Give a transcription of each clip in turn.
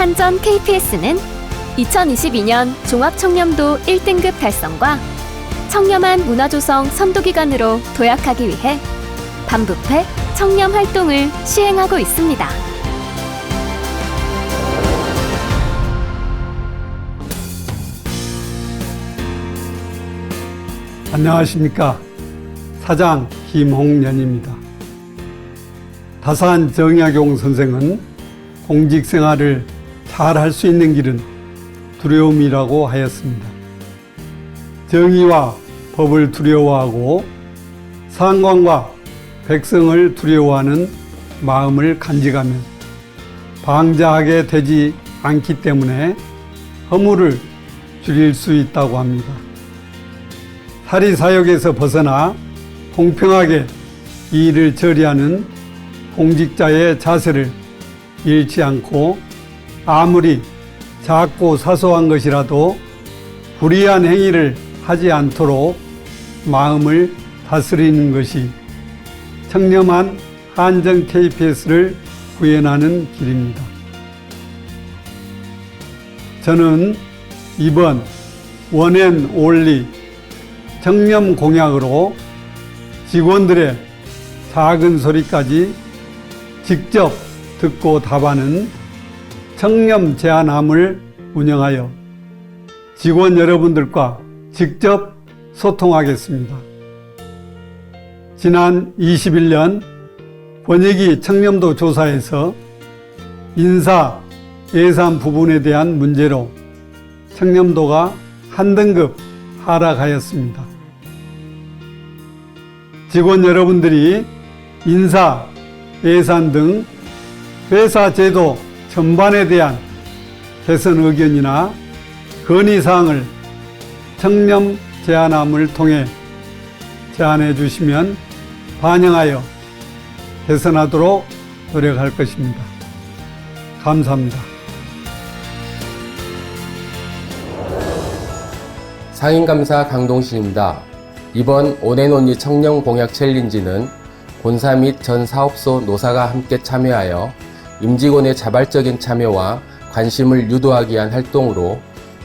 한전 KPS는 2022년 종합청렴도 1등급 달성과 청렴한 문화조성 선도기관으로 도약하기 위해 반부패 청렴 활동을 시행하고 있습니다. 안녕하십니까. 사장 김홍년입니다. 다산 정약용 선생은 공직 생활을 잘 할 수 있는 길은 두려움이라고 하였습니다. 정의와 법을 두려워하고 상관과 백성을 두려워하는 마음을 간직하면 방자하게 되지 않기 때문에 허물을 줄일 수 있다고 합니다. 사리 사역에서 벗어나 공평하게 이 일을 처리하는 공직자의 자세를 잃지 않고 아무리 작고 사소한 것이라도 불의한 행위를 하지 않도록 마음을 다스리는 것이 청렴한 한정 KPS를 구현하는 길입니다. 저는 이번 원앤 올리 청렴 공약으로 직원들의 작은 소리까지 직접 듣고 답하는 청렴 제안함을 운영하여 직원 여러분들과 직접 소통하겠습니다. 지난 21년 번역이 청렴도 조사에서 인사 예산 부분에 대한 문제로 청렴도가 한 등급 하락하였습니다. 직원 여러분들이 인사, 예산 등 회사 제도 전반에 대한 개선 의견이나 건의사항을 청렴 제안함을 통해 제안해 주시면 반영하여 개선하도록 노력할 것입니다. 감사합니다. 상인감사 강동신입니다. 이번 온앤온리 청년 공약 챌린지는 본사 및 전 사업소 노사가 함께 참여하여 임직원의 자발적인 참여와 관심을 유도하기 위한 활동으로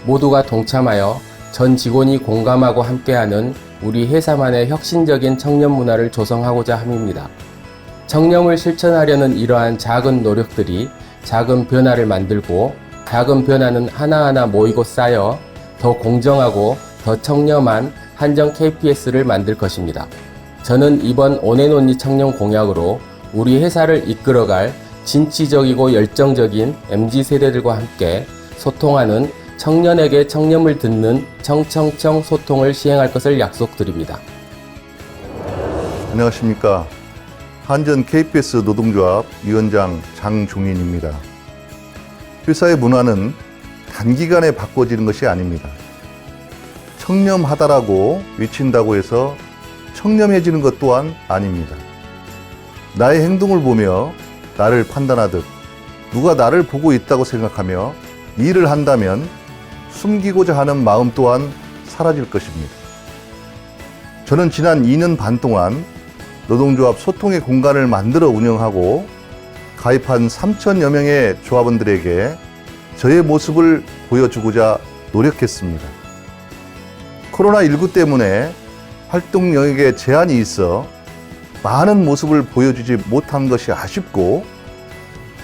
모두가 동참하여 전 직원이 공감하고 함께하는 우리 회사만의 혁신적인 청년 문화를 조성하고자 함입니다. 청렴을 실천하려는 이러한 작은 노력들이 작은 변화를 만들고 작은 변화는 하나하나 모이고 쌓여 더 공정하고 더 청렴한 한정 KPS를 만들 것입니다. 저는 이번 온앤온리 청년 공약으로 우리 회사를 이끌어갈 진취적이고 열정적인 MZ 세대들과 함께 소통하는 청년에게 청렴을 듣는 청청청 소통을 시행할 것을 약속드립니다. 안녕하십니까. 한전 KPS 노동조합 위원장 장종인입니다. 회사의 문화는 단기간에 바꿔지는 것이 아닙니다. 청렴하다라고 외친다고 해서 청렴해지는 것 또한 아닙니다. 나의 행동을 보며 나를 판단하듯 누가 나를 보고 있다고 생각하며 일을 한다면 숨기고자 하는 마음 또한 사라질 것입니다. 저는 지난 2년 반 동안 노동조합 소통의 공간을 만들어 운영하고 가입한 3천여 명의 조합원들에게 저의 모습을 보여주고자 노력했습니다. 코로나19 때문에 활동 영역에 제한이 있어 많은 모습을 보여주지 못한 것이 아쉽고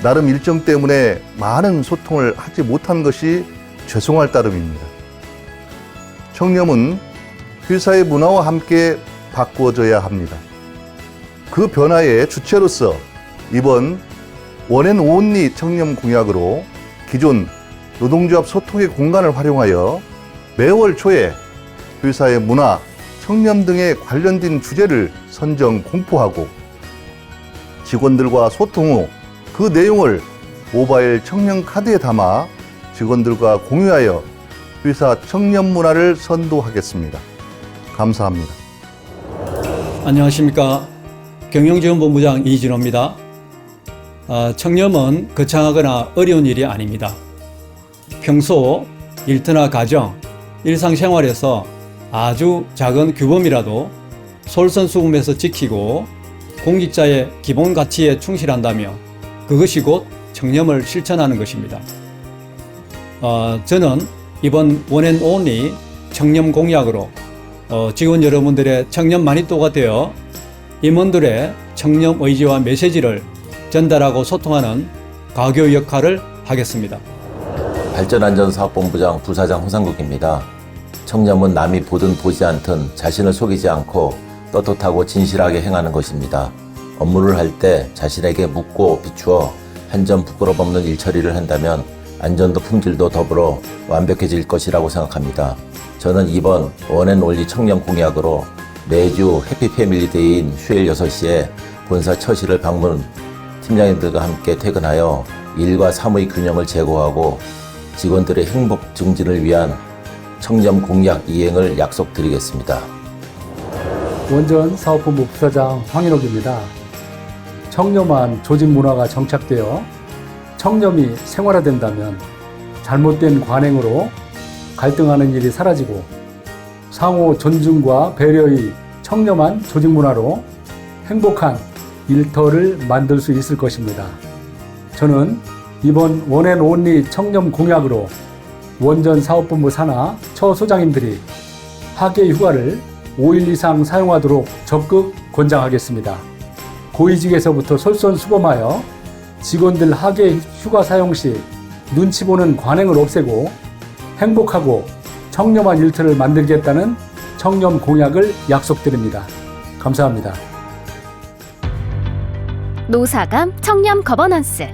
나름 일정 때문에 많은 소통을 하지 못한 것이 죄송할 따름입니다. 청렴은 회사의 문화와 함께 바꾸어져야 합니다. 그 변화의 주체로서 이번 원앤 온리 청렴 공약으로 기존 노동조합 소통의 공간을 활용하여 매월 초에 회사의 문화, 청렴 등에 관련된 주제를 선정 공포하고 직원들과 소통 후 그 내용을 모바일 청렴 카드에 담아 직원들과 공유하여 회사 청렴 문화를 선도하겠습니다. 감사합니다. 안녕하십니까. 경영지원본부장 이진호입니다. 아, 청렴은 거창하거나 어려운 일이 아닙니다. 평소 일터나 가정, 일상생활에서 아주 작은 규범이라도 솔선수범해서 지키고 공직자의 기본 가치에 충실한다며 그것이 곧 청렴을 실천하는 것입니다. 어, 저는 이번 원앤 온리 청렴 공약으로 어, 직원 여러분들의 청렴 마니또가 되어 임원들의 청렴 의지와 메시지를 전달하고 소통하는 가교 역할을 하겠습니다. 발전안전사업본부장 부사장 홍상국입니다. 청렴은 남이 보든 보지 않든 자신을 속이지 않고 떳떳하고 진실하게 행하는 것입니다. 업무를 할 때 자신에게 묻고 비추어 한 점 부끄럼 없는 일 처리를 한다면 안전도 품질도 더불어 완벽해질 것이라고 생각합니다. 저는 이번 원앤올리 청렴 공약으로 매주 해피 패밀리데이인 휴일 6시에 본사 처실을 방문 팀장님들과 함께 퇴근하여 일과 삶의 균형을 제고하고 직원들의 행복 증진을 위한 청렴 공약 이행을 약속드리겠습니다. 원전 사업본부 부사장 황인옥입니다. 청렴한 조직 문화가 정착되어 청렴이 생활화된다면 잘못된 관행으로 갈등하는 일이 사라지고 상호 존중과 배려의 청렴한 조직 문화로 행복한 일터를 만들 수 있을 것입니다. 저는 이번 원앤 온리 청렴 공약으로 원전 사업본부 산하 처 소장님들이 학예 휴가를 5일 이상 사용하도록 적극 권장하겠습니다. 고위직에서부터 솔선수범하여 직원들 학예 휴가 사용 시 눈치 보는 관행을 없애고 행복하고 청렴한 일터를 만들겠다는 청렴 공약을 약속드립니다. 감사합니다. 노사감 청렴 거버넌스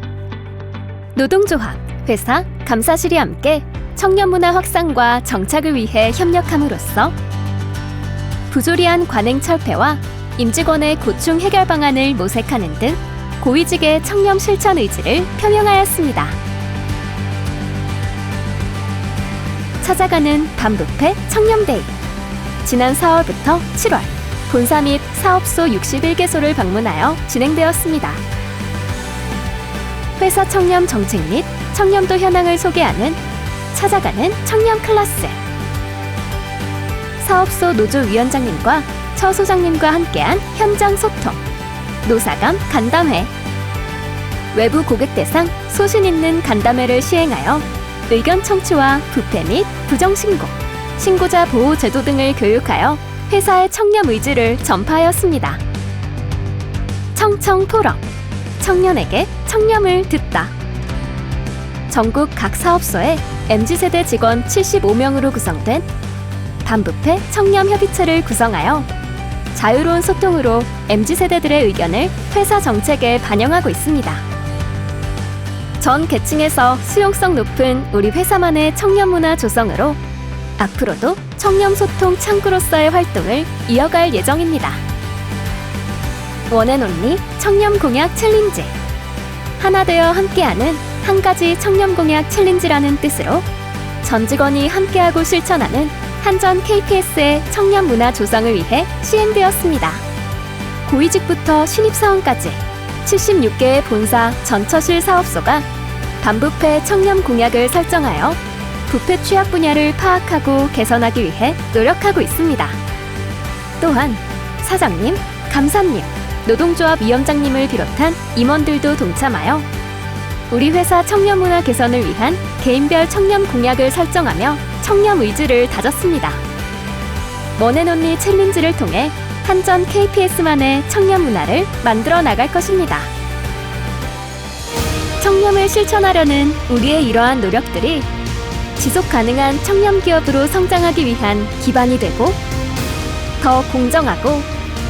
노동조합, 회사, 감사실이 함께 청렴 문화 확산과 정착을 위해 협력함으로써 부조리한 관행 철폐와 임직원의 고충 해결 방안을 모색하는 등 고위직의 청렴 실천 의지를 표명하였습니다. 찾아가는 반부패 청렴데이 지난 4월부터 7월 본사 및 사업소 61개소를 방문하여 진행되었습니다. 회사 청렴 정책 및 청렴도 현황을 소개하는 찾아가는 청렴 클래스 사업소 노조 위원장님과 처 소장님과 함께한 현장 소통 노사감 간담회 외부 고객 대상 소신 있는 간담회를 시행하여 의견 청취와 부패 및 부정 신고 신고자 보호 제도 등을 교육하여 회사의 청렴 의지를 전파하였습니다. 청청 포럼 청년에게 청렴을 듣다. 전국 각 사업소에 MZ세대 직원 75명으로 구성된 반부패 청렴협의체를 구성하여 자유로운 소통으로 MZ세대들의 의견을 회사 정책에 반영하고 있습니다. 전 계층에서 수용성 높은 우리 회사만의 청렴 문화 조성으로 앞으로도 청렴 소통 창구로서의 활동을 이어갈 예정입니다. 원앤 온리 청렴 공약 챌린지 하나 되어 함께하는 한 가지 청렴 공약 챌린지라는 뜻으로 전 직원이 함께하고 실천하는 한전 KPS의 청렴 문화 조성을 위해 시행되었습니다. 고위직부터 신입사원까지 76개의 본사 전처실 사업소가 반부패 청렴 공약을 설정하여 부패 취약 분야를 파악하고 개선하기 위해 노력하고 있습니다. 또한 사장님, 감사님, 노동조합 위원장님을 비롯한 임원들도 동참하여 우리 회사 청렴 문화 개선을 위한 개인별 청렴 공약을 설정하며 청렴 의지를 다졌습니다. 원앤온리 챌린지를 통해 한전 KPS만의 청렴 문화를 만들어 나갈 것입니다. 청렴을 실천하려는 우리의 이러한 노력들이 지속 가능한 청렴 기업으로 성장하기 위한 기반이 되고 더 공정하고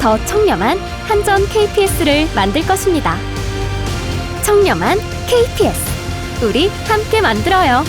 더 청렴한 한전 KPS를 만들 것입니다. 청렴한 KPS 우리 함께 만들어요.